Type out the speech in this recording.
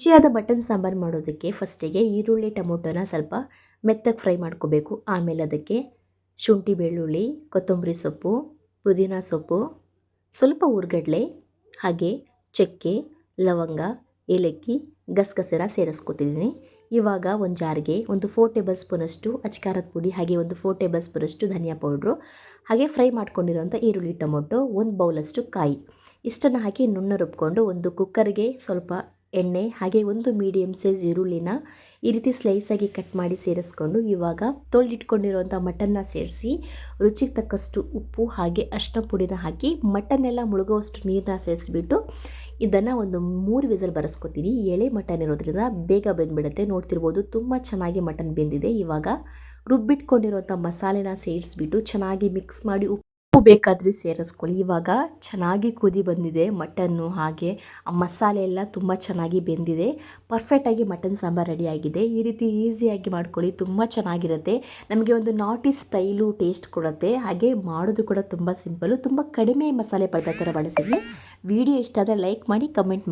ರುಚಿಯಾದ ಮಟನ್ ಸಾಂಬಾರು ಮಾಡೋದಕ್ಕೆ ಫಸ್ಟಿಗೆ ಈರುಳ್ಳಿ, ಟೊಮೊಟೊನ ಸ್ವಲ್ಪ ಮೆತ್ತಗೆ ಫ್ರೈ ಮಾಡ್ಕೋಬೇಕು. ಆಮೇಲೆ ಅದಕ್ಕೆ ಶುಂಠಿ, ಬೆಳ್ಳುಳ್ಳಿ, ಕೊತ್ತಂಬರಿ ಸೊಪ್ಪು, ಪುದೀನ ಸೊಪ್ಪು, ಸ್ವಲ್ಪ ಹುರ್ಗಡ್ಲೆ ಹಾಗೆ ಚಕ್ಕೆ, ಲವಂಗ, ಏಲಕ್ಕಿ, ಗಸಗಸೆನ ಸೇರಿಸ್ಕೊತಿದ್ದೀನಿ. ಇವಾಗ ಒಂದು ಜಾರಿಗೆ ಒಂದು ಫೋರ್ ಟೇಬಲ್ ಸ್ಪೂನಷ್ಟು ಅಚ್ಕಾರದ ಪುಡಿ, ಹಾಗೆ ಒಂದು ಫೋರ್ ಟೇಬಲ್ ಸ್ಪೂನಷ್ಟು ಧನಿಯಾ ಪೌಡ್ರು, ಹಾಗೆ ಫ್ರೈ ಮಾಡ್ಕೊಂಡಿರೋಂಥ ಈರುಳ್ಳಿ, ಟೊಮೊಟೊ, ಒಂದು ಬೌಲಷ್ಟು ಕಾಯಿ. ಇಷ್ಟನ್ನು ಹಾಕಿ ನುಣ್ಣ ರುಬ್ಕೊಂಡು ಒಂದು ಕುಕ್ಕರ್ಗೆ ಸ್ವಲ್ಪ ಎಣ್ಣೆ, ಹಾಗೆ ಒಂದು ಮೀಡಿಯಮ್ ಸೈಜ್ ಈರುಳ್ಳಿನ ಈ ರೀತಿ ಸ್ಲೈಸಾಗಿ ಕಟ್ ಮಾಡಿ ಸೇರಿಸ್ಕೊಂಡು ಇವಾಗ ತೊಳೆದಿಟ್ಕೊಂಡಿರುವಂಥ ಮಟನ್ನ ಸೇರಿಸಿ, ರುಚಿಗೆ ತಕ್ಕಷ್ಟು ಉಪ್ಪು, ಹಾಗೆ ಅಷ್ಟ ಪುಡಿನ ಹಾಕಿ ಮಟನ್ ಎಲ್ಲ ಮುಳುಗುವಷ್ಟು ನೀರನ್ನ ಸೇರಿಸ್ಬಿಟ್ಟು ಇದನ್ನು ಒಂದು ಮೂರು ವಿಸಲ್ ಬರೆಸ್ಕೊತೀನಿ. ಎಳೆ ಮಟನ್ ಇರೋದ್ರಿಂದ ಬೇಗ ಬೆಂದ್ಬಿಡುತ್ತೆ. ನೋಡ್ತಿರ್ಬೋದು ತುಂಬ ಚೆನ್ನಾಗಿ ಮಟನ್ ಬೆಂದಿದೆ. ಇವಾಗ ರುಬ್ಬಿಟ್ಕೊಂಡಿರುವಂಥ ಮಸಾಲೆನ ಸೇರಿಸ್ಬಿಟ್ಟು ಚೆನ್ನಾಗಿ ಮಿಕ್ಸ್ ಮಾಡಿ ಉಪ್ಪು ಬೇಕಾದರೆ ಸೇರಿಸ್ಕೊಳ್ಳಿ. ಇವಾಗ ಚೆನ್ನಾಗಿ ಕುದಿ ಬಂದಿದೆ ಮಟನ್ನು, ಹಾಗೆ ಆ ಮಸಾಲೆ ಎಲ್ಲ ತುಂಬ ಚೆನ್ನಾಗಿ ಬೆಂದಿದೆ. ಪರ್ಫೆಕ್ಟಾಗಿ ಮಟನ್ ಸಾಂಬಾರು ರೆಡಿಯಾಗಿದೆ ಈ ರೀತಿ ಈಸಿಯಾಗಿ ಮಾಡ್ಕೊಳ್ಳಿ, ತುಂಬ ಚೆನ್ನಾಗಿರುತ್ತೆ. ನಮಗೆ ಒಂದು ನಾಟಿ ಸ್ಟೈಲು ಟೇಸ್ಟ್ ಕೊಡುತ್ತೆ. ಹಾಗೆ ಮಾಡೋದು ಕೂಡ ತುಂಬ ಸಿಂಪಲು ತುಂಬ ಕಡಿಮೆ ಮಸಾಲೆ ಪದಾರ್ಥ ಬಳಸಿದ್ವಿ ವಿಡಿಯೋ ಇಷ್ಟ ಆದರೆ ಲೈಕ್ ಮಾಡಿ ಕಮೆಂಟ್ ಮಾಡಿ.